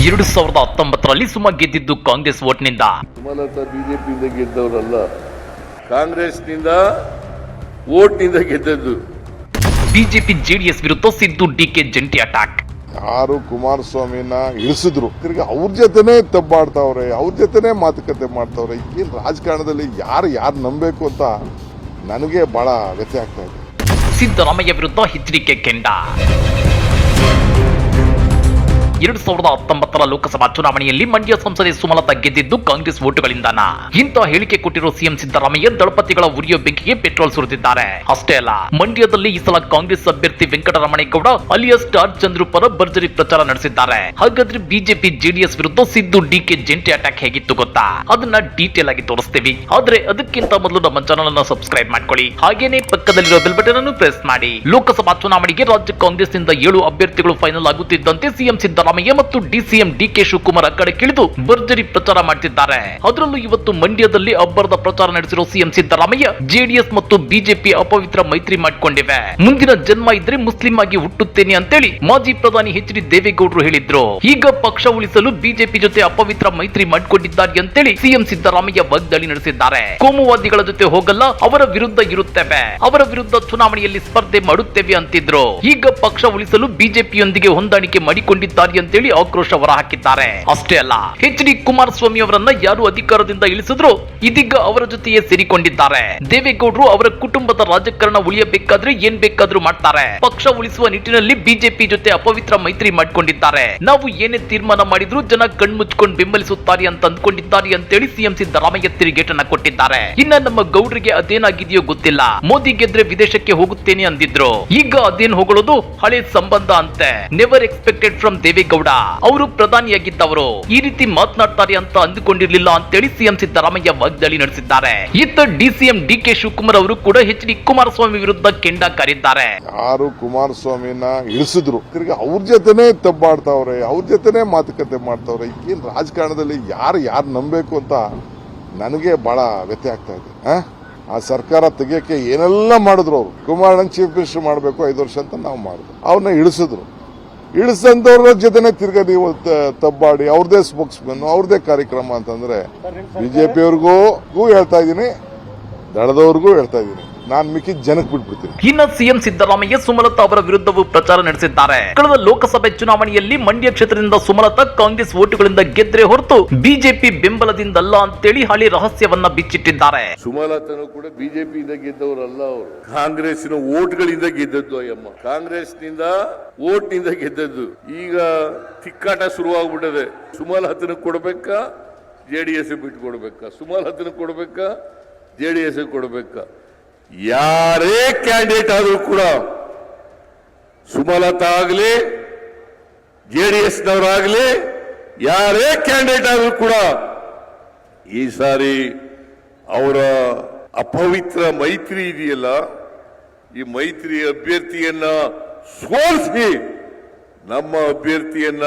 ಎರಡು ಸಾವಿರದ ಹತ್ತೊಂಬತ್ತರಲ್ಲಿ ಸುಮ ಗೆದ್ದಿದ್ದು ಕಾಂಗ್ರೆಸ್ ಓಟ್ನಿಂದ ಸುಮಲತಾ ಬಿಜೆಪಿಯಿಂದ ಗೆದ್ದವರಲ್ಲ ಕಾಂಗ್ರೆಸ್ನಿಂದ ಓಟ್ನಿಂದ ಗೆದ್ದದ್ದು. ಬಿಜೆಪಿ ಜೆಡಿಎಸ್ ವಿರುದ್ಧ ಸಿದ್ದು ಡಿಕೆ ಜಂಟಿ ಅಟ್ಯಾಕ್. ಯಾರು ಕುಮಾರಸ್ವಾಮಿನ ಇಳಿಸಿದ್ರು ತಿರ್ಗಿ ಅವ್ರ ಜೊತೆನೆ ತಬ್ಬಾಡ್ತಾವ್ರೆ ಅವ್ರ ಜೊತೆನೆ ಮಾತುಕತೆ ಮಾಡ್ತಾವ್ರೆ ಈ ರಾಜಕಾರಣದಲ್ಲಿ ಯಾರು ಯಾರು ನಂಬಬೇಕು ಅಂತ ನನಗೆ ಬಹಳ ವ್ಯತ್ಯ ಆಗ್ತಾ ಇದೆ. ಸಿದ್ದರಾಮಯ್ಯ ವಿರುದ್ಧ ಎಚ್ಚರಿಕೆ ಕೆಂಡ. ಎರಡು ಸಾವಿರದ ಹತ್ತೊಂಬತ್ತರ ಲೋಕಸಭಾ ಚುನಾವಣೆಯಲ್ಲಿ ಮಂಡ್ಯ ಸಂಸದೆ ಸುಮಲತಾ ಗೆದ್ದಿದ್ದು ಕಾಂಗ್ರೆಸ್ ವೋಟುಗಳಿಂದಾನ. ಇಂತಹ ಹೇಳಿಕೆ ಕೊಟ್ಟಿರೋ ಸಿಎಂ ಸಿದ್ದರಾಮಯ್ಯ ದಳಪತಿಗಳ ಉರಿಯೋ ಬೆಂಕಿಗೆ ಪೆಟ್ರೋಲ್ ಸುರಿದಿದ್ದಾರೆ. ಅಷ್ಟೇ ಅಲ್ಲ, ಮಂಡ್ಯದಲ್ಲಿ ಈ ಸಲ ಕಾಂಗ್ರೆಸ್ ಅಭ್ಯರ್ಥಿ ವೆಂಕಟರಮಣೇಗೌಡ ಅಲಿಯಾಸ್ ಸ್ಟಾರ್ ಚಂದ್ರು ಪರ ಭರ್ಜರಿ ಪ್ರಚಾರ ನಡೆಸಿದ್ದಾರೆ. ಹಾಗಾದ್ರೆ ಬಿಜೆಪಿ ಜೆಡಿಎಸ್ ವಿರುದ್ಧ ಸಿದ್ದು ಡಿಕೆ ಜಂಟಿ ಅಟ್ಯಾಕ್ ಹೇಗಿತ್ತು ಗೊತ್ತಾ? ಅದನ್ನ ಡೀಟೇಲ್ ಆಗಿ ತೋರಿಸ್ತೀವಿ. ಆದ್ರೆ ಅದಕ್ಕಿಂತ ಮೊದಲು ನಮ್ಮ ಚಾನಲ್ ಅನ್ನ ಸಬ್ಸ್ಕ್ರೈಬ್ ಮಾಡ್ಕೊಳ್ಳಿ. ಹಾಗೇನೆ ಪಕ್ಕದಲ್ಲಿರೋ ಬೆಲ್ ಬಟನ್ ಅನ್ನು ಪ್ರೆಸ್ ಮಾಡಿ. ಲೋಕಸಭಾ ಚುನಾವಣೆಗೆ ರಾಜ್ಯ ಕಾಂಗ್ರೆಸ್ನಿಂದ ಏಳು ಅಭ್ಯರ್ಥಿಗಳು ಫೈನಲ್ ಆಗುತ್ತಿದ್ದಂತೆ ಸಿಎಂ ಸಿದ್ದರಾಮಯ್ಯ ಮತ್ತು ಡಿಸಿಎಂ ಡಿಕೆ ಶಿವಕುಮಾರ್ ಅಕ್ಕಡಕ್ಕಿಳಿದು ಭರ್ಜರಿ ಪ್ರಚಾರ ಮಾಡ್ತಿದ್ದಾರೆ. ಅದರಲ್ಲೂ ಇವತ್ತು ಮಂಡ್ಯದಲ್ಲಿ ಅಬ್ಬರದ ಪ್ರಚಾರ ನಡೆಸಿರುವ ಸಿಎಂ ಸಿದ್ದರಾಮಯ್ಯ ಜೆಡಿಎಸ್ ಮತ್ತು ಬಿಜೆಪಿ ಅಪವಿತ್ರ ಮೈತ್ರಿ ಮಾಡಿಕೊಂಡಿವೆ. ಮುಂದಿನ ಜನ್ಮ ಇದ್ರೆ ಮುಸ್ಲಿಂ ಆಗಿ ಹುಟ್ಟುತ್ತೇನೆ ಅಂತೇಳಿ ಮಾಜಿ ಪ್ರಧಾನಿ ಎಚ್ ಡಿ ದೇವೇಗೌಡರು ಹೇಳಿದ್ರು. ಈಗ ಪಕ್ಷ ಉಳಿಸಲು ಬಿಜೆಪಿ ಜೊತೆ ಅಪವಿತ್ರ ಮೈತ್ರಿ ಮಾಡಿಕೊಂಡಿದ್ದಾರೆ ಅಂತೇಳಿ ಸಿಎಂ ಸಿದ್ದರಾಮಯ್ಯ ವಾಗ್ದಾಳಿ ನಡೆಸಿದ್ದಾರೆ. ಕೋಮುವಾದಿಗಳ ಜೊತೆ ಹೋಗಲ್ಲ, ಅವರ ವಿರುದ್ಧ ಇರುತ್ತೇವೆ. ಅವರ ವಿರುದ್ಧ ಚುನಾವಣೆಯಲ್ಲಿ ಸ್ಪರ್ಧೆ ಮಾಡುತ್ತೇವೆ ಅಂತಿದ್ರು. ಈಗ ಪಕ್ಷ ಉಳಿಸಲು ಬಿಜೆಪಿಯೊಂದಿಗೆ ಹೊಂದಾಣಿಕೆ ಮಾಡಿಕೊಂಡಿದ್ದಾರೆ ಅಂತೇಳಿ ಆಕ್ರೋಶ ಹೊರಹಾಕಿದ್ದಾರೆ ಅಷ್ಟೇ ಅಲ್ಲ, ಎಚ್ ಡಿ ಕುಮಾರಸ್ವಾಮಿ ಅವರನ್ನ ಯಾರು ಅಧಿಕಾರದಿಂದ ಇಳಿಸಿದ್ರು ಇದೀಗ ಅವರ ಜೊತೆಯೇ ಸೇರಿಕೊಂಡಿದ್ದಾರೆ. ದೇವೇಗೌಡರು ಅವರ ಕುಟುಂಬದ ರಾಜಕಾರಣ ಉಳಿಯಬೇಕಾದ್ರೆ ಏನ್ ಬೇಕಾದ್ರೂ ಮಾಡ್ತಾರೆ. ಪಕ್ಷ ಉಳಿಸುವ ನಿಟ್ಟಿನಲ್ಲಿ ಬಿಜೆಪಿ ಜೊತೆ ಅಪವಿತ್ರ ಮೈತ್ರಿ ಮಾಡಿಕೊಂಡಿದ್ದಾರೆ. ನಾವು ಏನೇ ತೀರ್ಮಾನ ಮಾಡಿದ್ರು ಜನ ಕಣ್ಮುಚ್ಕೊಂಡು ಬೆಂಬಲಿಸುತ್ತಾರೆ ಅಂತ ಅಂದ್ಕೊಂಡಿದ್ದಾರೆ ಅಂತೇಳಿ ಸಿಎಂ ಸಿದ್ದರಾಮಯ್ಯ ತಿರುಗೇಟನ್ನ ಕೊಟ್ಟಿದ್ದಾರೆ. ಇನ್ನ ನಮ್ಮ ಗೌಡ್ರಿಗೆ ಅದೇನಾಗಿದೆಯೋ ಗೊತ್ತಿಲ್ಲ. ಮೋದಿ ಗೆದ್ರೆ ವಿದೇಶಕ್ಕೆ ಹೋಗುತ್ತೇನೆ ಅಂದಿದ್ರು. ಈಗ ಅದೇನ್ ಹೊಗಳೋದು ಹಳೆ ಸಂಬಂಧ ಅಂತೆ. Never expected from Deve Gowda. ಅವರು ಪ್ರಧಾನಿಯಾಗಿದ್ದವರು ಈ ರೀತಿ ಮಾತನಾಡ್ತಾರೆ ಅಂತ ಅಂದುಕೊಂಡಿರ್ಲಿಲ್ಲ ಅಂತೇಳಿ ಸಿಎಂ ಸಿದ್ದರಾಮಯ್ಯ ವಾಗ್ದಾಳಿ ನಡೆಸಿದ್ದಾರೆ. ಇತ್ತ ಡಿಸಿಎಂ ಡಿ ಕೆ ಶಿವಕುಮಾರ್ ಅವರು ಕೂಡ ಎಚ್ ಡಿ ಕುಮಾರಸ್ವಾಮಿ ವಿರುದ್ಧ ಕೆಂಡ ಕಾರಿದ್ದಾರೆ. ಯಾರು ಕುಮಾರಸ್ವಾಮಿನ ಇಳಿಸಿದ್ರು. ತಿರ್ಗಿ ಅವ್ರ ಜೊತೆನೆ ತಬ್ಬಾಡ್ತಾವ್ರೆ ಅವ್ರ ಜೊತೆನೆ ಮಾತುಕತೆ ಮಾಡ್ತಾವ್ರೆ, ಏನ್ ರಾಜಕಾರಣದಲ್ಲಿ ಯಾರು ಯಾರು ನಂಬೇಕು ಅಂತ ನನಗೆ ಬಹಳ ವ್ಯತ್ಯ ಆಗ್ತಾ ಇದೆ. ಆ? ಆ ಸರ್ಕಾರ ತೆಗಿಯಕ್ಕೆ ಏನೆಲ್ಲ ಮಾಡಿದ್ರು ಅವರು? ಕುಮಾರಣ್ಣ ಚೀಫ್ ಮಿನಿಸ್ಟರ್ ಮಾಡಬೇಕು ಐದು ವರ್ಷ ಅಂತ ನಾವು ಮಾಡಿದ್ರು ಅವ್ರನ್ನ ಇಳಿಸಿದ್ರು. ಇಳಿಸಂದವ್ರ ಜೊತೆನೆ ತಿರ್ಗಾ ನೀವು ತಬ್ಬಾಡಿ ಅವ್ರದೇ ಸ್ಪೋಕ್ಸ್ ಸ್ಪೋಕ್ಸ್ಮನ್ ಅವ್ರದೇ ಕಾರ್ಯಕ್ರಮ ಅಂತಂದ್ರೆ ಬಿಜೆಪಿಯವ್ರಿಗೂ ಹೇಳ್ತಾ ಇದ್ದೀನಿ ದಳದವ್ರಿಗೂ ಹೇಳ್ತಾ ಇದ್ದೀನಿ. ನಾನು ಮಿಕ್ಕಿದ ಜನಕ್ಕೆ ಬಿಟ್ಬಿಡ್ತೀನಿ. ಇನ್ನ ಸಿಎಂ ಸಿದ್ದರಾಮಯ್ಯ ಸುಮಲತಾ ಅವರ ವಿರುದ್ಧವೂ ಪ್ರಚಾರ ನಡೆಸಿದ್ದಾರೆ. ಕಳೆದ ಲೋಕಸಭೆ ಚುನಾವಣೆಯಲ್ಲಿ ಮಂಡ್ಯ ಕ್ಷೇತ್ರದಿಂದ ಸುಮಲತಾ ಕಾಂಗ್ರೆಸ್ ಓಟುಗಳಿಂದ ಗೆದ್ರೆ ಹೊರತು ಬಿಜೆಪಿ ಬೆಂಬಲದಿಂದಲ್ಲ ಅಂತೇಳಿ ಹಳಿ ರಹಸ್ಯವನ್ನ ಬಿಚ್ಚಿಟ್ಟಿದ್ದಾರೆ. ಸುಮಲತನು ಕೂಡ ಬಿಜೆಪಿಯಿಂದ ಗೆದ್ದವರಲ್ಲ ಅವರು. ಕಾಂಗ್ರೆಸ್ನ ವೋಟ್ಗಳಿಂದ ಗೆದ್ದದ್ದು ಅಯ್ಯಮ್ಮ. ಕಾಂಗ್ರೆಸ್ನಿಂದ ಓಟ್ನಿಂದ ಗೆದ್ದದ್ದು. ಈಗ ತಿಕ್ಕಾಟ ಶುರುವಾಗ್ಬಿಟ್ಟದೆ. ಸುಮಲತನ ಕೊಡಬೇಕ? ಜೆಡಿಎಸ್ ಡಿ ಎಸ್ ಬಿಟ್ಟು ಕೊಡ್ಬೇಕಾ? ಸುಮಲತನ ಕೊಡಬೇಕ? ಜೆ ಡಿ ಎಸ್ ಕೊಡ್ಬೇಕಾ? ಯಾರೇ ಕ್ಯಾಂಡಿಡೇಟ್ ಆದರೂ ಕೂಡ ಸುಮಲತಾ ಆಗಲಿ, ಜೆ ಡಿ ಎಸ್ನವರಾಗಲಿ, ಯಾರೇ ಕ್ಯಾಂಡಿಡೇಟ್ ಆದರೂ ಕೂಡ ಈ ಸಾರಿ ಅವರ ಅಪವಿತ್ರ ಮೈತ್ರಿ ಇದೆಯಲ್ಲ, ಈ ಮೈತ್ರಿ ಅಭ್ಯರ್ಥಿಯನ್ನ ಸೋಲಿಸಿ ನಮ್ಮ ಅಭ್ಯರ್ಥಿಯನ್ನ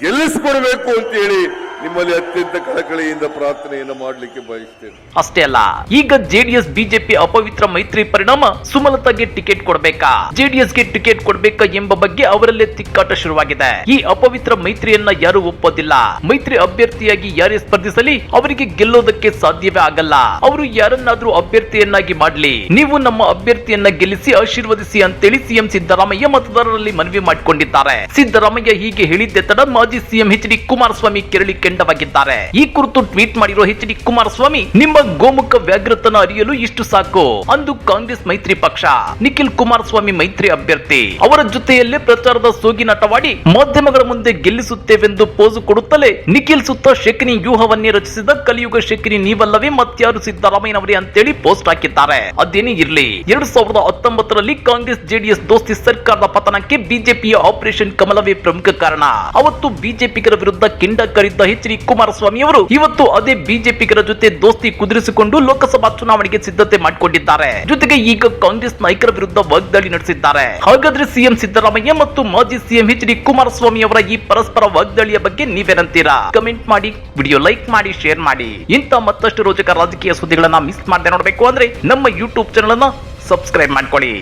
ಗೆಲ್ಲಿಸ್ಕೊಡ್ಬೇಕು ಅಂತೇಳಿ ನಿಮ್ಮಲ್ಲಿ ಅತ್ಯಂತ ಕಳಕಳಿಯಿಂದ ಪ್ರಾರ್ಥನೆಯನ್ನು ಮಾಡಲಿಕ್ಕೆ ಬಯಸ್ತೇನೆ. ಅಷ್ಟೇ ಅಲ್ಲ, ಈಗ ಜೆಡಿಎಸ್ ಬಿಜೆಪಿ ಅಪವಿತ್ರ ಮೈತ್ರಿ ಪರಿಣಾಮ ಸುಮಲತಾಗೆ ಟಿಕೆಟ್ ಕೊಡಬೇಕಾ? ಜೆಡಿಎಸ್ಗೆ ಟಿಕೆಟ್ ಕೊಡಬೇಕಾ ಎಂಬ ಬಗ್ಗೆ ಅವರಲ್ಲೇ ತಿಕ್ಕಾಟ ಶುರುವಾಗಿದೆ. ಈ ಅಪವಿತ್ರ ಮೈತ್ರಿಯನ್ನ ಯಾರು ಒಪ್ಪೋದಿಲ್ಲ. ಮೈತ್ರಿ ಅಭ್ಯರ್ಥಿಯಾಗಿ ಯಾರೇ ಸ್ಪರ್ಧಿಸಲಿ, ಅವರಿಗೆ ಗೆಲ್ಲೋದಕ್ಕೆ ಸಾಧ್ಯವೇ ಆಗಲ್ಲ. ಅವರು ಯಾರನ್ನಾದ್ರೂ ಅಭ್ಯರ್ಥಿಯನ್ನಾಗಿ ಮಾಡ್ಲಿ. ನೀವು ನಮ್ಮ ಅಭ್ಯರ್ಥಿಯನ್ನ ಗೆಲ್ಲಿಸಿ, ಆಶೀರ್ವದಿಸಿ ಅಂತೇಳಿ ಸಿಎಂ ಸಿದ್ದರಾಮಯ್ಯ ಮತದಾರರಲ್ಲಿ ಮನವಿ ಮಾಡಿಕೊಂಡಿದ್ದಾರೆ. ಸಿದ್ದರಾಮಯ್ಯ ಹೀಗೆ ಹೇಳಿದ್ದೆ ತಡ ಮಾಜಿ ಸಿಎಂ ಎಚ್ ಡಿ ಕುಮಾರಸ್ವಾಮಿ ಕೆರಳಿ ಕೆಂಡವಾಗಿದ್ದಾರೆ ಈ ಕುರಿತು ಟ್ವೀಟ್ ಮಾಡಿರೋ ಎಚ್ ಡಿ ಕುಮಾರಸ್ವಾಮಿ, ನಿಮ್ಮ ಗೋಮುಖ ವ್ಯಾಘ್ರತನ ಅರಿಯಲು ಇಷ್ಟು ಸಾಕು, ಅಂದು ಕಾಂಗ್ರೆಸ್ ಮೈತ್ರಿ ಪಕ್ಷ. ನಿಖಿಲ್ ಕುಮಾರಸ್ವಾಮಿ ಮೈತ್ರಿ ಅಭ್ಯರ್ಥಿ. ಅವರ ಜೊತೆಯಲ್ಲೇ ಪ್ರಚಾರದ ಸೋಗಿನಾಟವಾಡಿ ಮಾಧ್ಯಮಗಳ ಮುಂದೆ ಗೆಲ್ಲಿಸುತ್ತೇವೆಂದು ಪೋಸು ಕೊಡುತ್ತಲೇ ನಿಖಿಲ್ ಸುತ್ತ ಶಕಿನಿ ವ್ಯೂಹವನ್ನೇ ರಚಿಸಿದ ಕಲಿಯುಗ ಶಕಿನಿ ನೀವಲ್ಲವೇ ಮತ್ಯಾರು ಸಿದ್ದರಾಮಯ್ಯನವರೇ ಅಂತೇಳಿ ಪೋಸ್ಟ್ ಹಾಕಿದ್ದಾರೆ. ಅದೇನೇ ಇರಲಿ, ಎರಡ್ ಸಾವಿರದ ಹತ್ತೊಂಬತ್ತರಲ್ಲಿ ಕಾಂಗ್ರೆಸ್ ಜೆಡಿಎಸ್ ದೋಸ್ತಿ ಸರ್ಕಾರದ ಪತನಕ್ಕೆ ಬಿಜೆಪಿಯ ಆಪರೇಷನ್ ಕಮಲವೇ ಪ್ರಮುಖ ಕಾರಣ. ಅವತ್ತು ಬಿಜೆಪಿಗರ ವಿರುದ್ಧ ಕೆಂಡ ಕರಿದ್ದ ಎಚ್ ಡಿ ಕುಮಾರಸ್ವಾಮಿ ಅವರು ಇವತ್ತು ಅದೇ ಬಿಜೆಪಿಗರ ಜೊತೆ ದೋಸ್ತಿ ಕುದುರಿಸಿಕೊಂಡು ಲೋಕಸಭಾ ಚುನಾವಣೆಗೆ ಸಿದ್ಧತೆ ಮಾಡಿಕೊಂಡಿದ್ದಾರೆ. ಜೊತೆಗೆ ಈಗ ಕಾಂಗ್ರೆಸ್ ನಾಯಕರ ವಿರುದ್ಧ ವಾಗ್ದಾಳಿ ನಡೆಸಿದ್ದಾರೆ. ಹಾಗಾದ್ರೆ ಸಿಎಂ ಸಿದ್ದರಾಮಯ್ಯ ಮತ್ತು ಮಾಜಿ ಸಿಎಂ ಎಚ್ ಡಿ ಕುಮಾರಸ್ವಾಮಿ ಅವರ ಈ ಪರಸ್ಪರ ವಾಗ್ದಾಳಿಯ ಬಗ್ಗೆ ನೀವೇನಂತೀರಾ? ಕಮೆಂಟ್ ಮಾಡಿ, ವಿಡಿಯೋ ಲೈಕ್ ಮಾಡಿ, ಶೇರ್ ಮಾಡಿ. ಇಂಥ ಮತ್ತಷ್ಟು ರೋಚಕ ರಾಜಕೀಯ ಸುದ್ದಿಗಳನ್ನ ಮಿಸ್ ಮಾಡದೆ ನೋಡಬೇಕು ಅಂದ್ರೆ ನಮ್ಮ ಯೂಟ್ಯೂಬ್ ಚಾನಲ್ ಅನ್ನ ಸಬ್ಸ್ಕ್ರೈಬ್ ಮಾಡ್ಕೊಳ್ಳಿ.